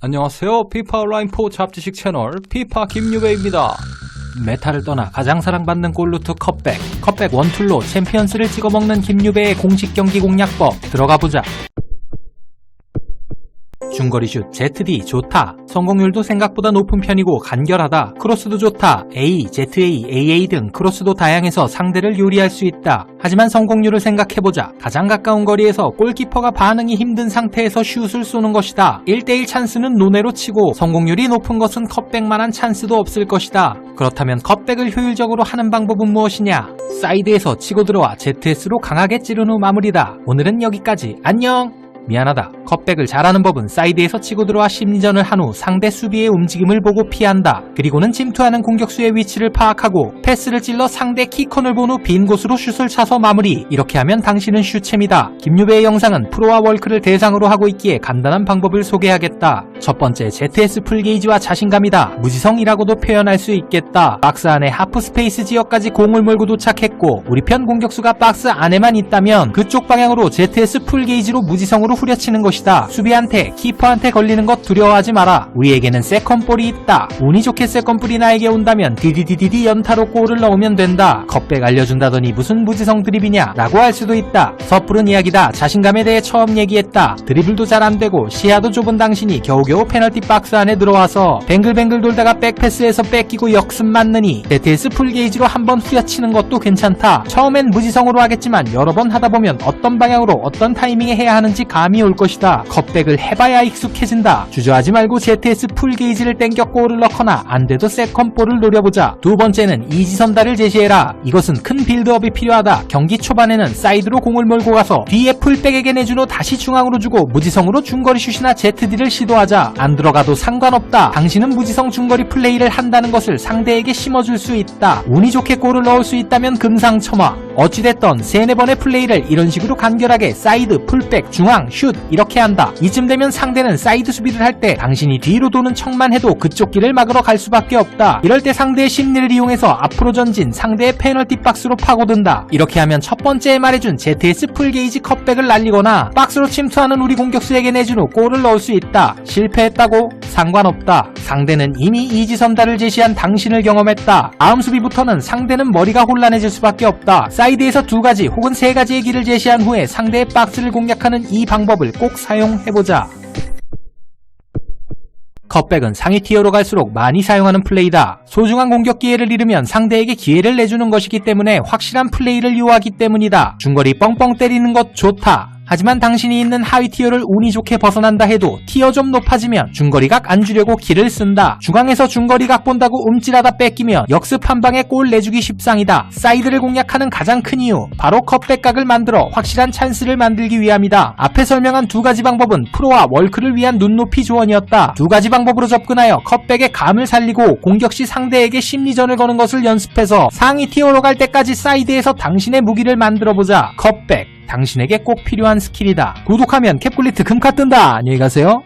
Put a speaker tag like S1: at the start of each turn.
S1: 안녕하세요. 피파 온라인4 잡지식 채널 피파 김유배입니다. 메타를 떠나 가장 사랑받는 골루트 컵백, 컵백 원툴로 챔피언스를 찍어먹는 김유배의 공식 경기 공략법 들어가보자. 중거리 슛 ZD 좋다. 성공률도 생각보다 높은 편이고 간결하다. 크로스도 좋다. A, ZA, AA 등 크로스도 다양해서 상대를 요리할 수 있다. 하지만 성공률을 생각해보자. 가장 가까운 거리에서 골키퍼가 반응이 힘든 상태에서 슛을 쏘는 것이다. 1대1 찬스는 논외로 치고 성공률이 높은 것은 컵백만한 찬스도 없을 것이다. 그렇다면 컵백을 효율적으로 하는 방법은 무엇이냐? 사이드에서 치고 들어와 ZS로 강하게 찌른 후 마무리다. 오늘은 여기까지. 안녕! 미안하다. 컵백을 잘하는 법은 사이드에서 치고 들어와 심리전을 한 후 상대 수비의 움직임을 보고 피한다. 그리고는 침투하는 공격수의 위치를 파악하고 패스를 찔러 상대 키컨을 본 후 빈 곳으로 슛을 차서 마무리. 이렇게 하면 당신은 슈챔이다. 김유배의 영상은 프로와 월크를 대상으로 하고 있기에 간단한 방법을 소개하겠다. 첫 번째 ZS 풀게이지와 자신감이다. 무지성이라고도 표현할 수 있겠다. 박스 안에 하프 스페이스 지역까지 공을 몰고 도착했고 우리 편 공격수가 박스 안에만 있다면 그쪽 방향으로 ZS 풀게이지로 무지성으로 후려치는 것이다. 수비한테 키퍼한테 걸리는 것 두려워하지 마라. 우리에게는 세컨볼이 있다. 운이 좋게 세컨볼이 나에게 온다면 디디디디디 연타로 골을 넣으면 된다. 컵백 알려준다더니 무슨 무지성 드립이냐 라고 할 수도 있다. 섣부른 이야기다. 자신감에 대해 처음 얘기했다. 드리블도 잘 안되고 시야도 좁은 당신이 겨우겨우 페널티 박스 안에 들어와서 뱅글뱅글 돌다가 백패스에서 뺏기고 역습 맞느니 ZS 풀게이지로 한번 후려치는 것도 괜찮다. 처음엔 무지성으로 하겠지만 여러 번 하다 보면 어떤 방향으로 어떤 타이밍에 해야 하는지 감이 올 것이다. 컵백을 해봐야 익숙해진다. 주저하지 말고 ZS 풀게이지를 땡겨 골을 넣거나 안 돼도 세컨볼을 노려보자. 두 번째는 이지선다를 제시해라. 이것은 큰 빌드업이 필요하다. 경기 초반에는 사이드로 공을 몰고 가서 뒤에 풀백에게 내준 후 다시 중앙으로 주고 무지성으로 중거리 슛이나 ZD를 시도하자. 안 들어가도 상관없다. 당신은 무지성 중거리 플레이를 한다는 것을 상대에게 심어줄 수 있다. 운이 좋게 골을 넣을 수 있다면 금상첨화. 어찌됐던 세네 번의 플레이를 이런 식으로 간결하게 사이드, 풀백, 중앙, 슛 이렇게 한다. 이쯤 되면 상대는 사이드 수비를 할 때 당신이 뒤로 도는 척만 해도 그쪽 길을 막으러 갈 수밖에 없다. 이럴 때 상대의 심리를 이용해서 앞으로 전진 상대의 페널티 박스로 파고든다. 이렇게 하면 첫 번째에 말해준 ZS 풀게이지 컵백을 날리거나 박스로 침투하는 우리 공격수에게 내준 후 골을 넣을 수 있다. 실패했다고? 상관없다. 상대는 이미 이지선다를 제시한 당신을 경험했다. 다음 수비부터는 상대는 머리가 혼란해질 수밖에 없다. 사이드에서 두 가지 혹은 세 가지의 길을 제시한 후에 상대의 박스를 공략하는 이 방법을 꼭 사용해보자. 컵백은 상위 티어로 갈수록 많이 사용하는 플레이다. 소중한 공격 기회를 잃으면 상대에게 기회를 내주는 것이기 때문에 확실한 플레이를 요하기 때문이다. 중거리 뻥뻥 때리는 것 좋다. 하지만 당신이 있는 하위 티어를 운이 좋게 벗어난다 해도 티어 좀 높아지면 중거리각 안 주려고 길을 쓴다. 중앙에서 중거리각 본다고 움찔하다 뺏기면 역습 한 방에 골 내주기 십상이다. 사이드를 공략하는 가장 큰 이유 바로 컵백각을 만들어 확실한 찬스를 만들기 위함이다. 앞에 설명한 두 가지 방법은 프로와 월크를 위한 눈높이 조언이었다. 두 가지 방법으로 접근하여 컵백의 감을 살리고 공격 시 상대에게 심리전을 거는 것을 연습해서 상위 티어로 갈 때까지 사이드에서 당신의 무기를 만들어보자. 컵백 당신에게 꼭 필요한 스킬이다. 구독하면 캡kul리트 금카 뜬다. 안녕히 가세요.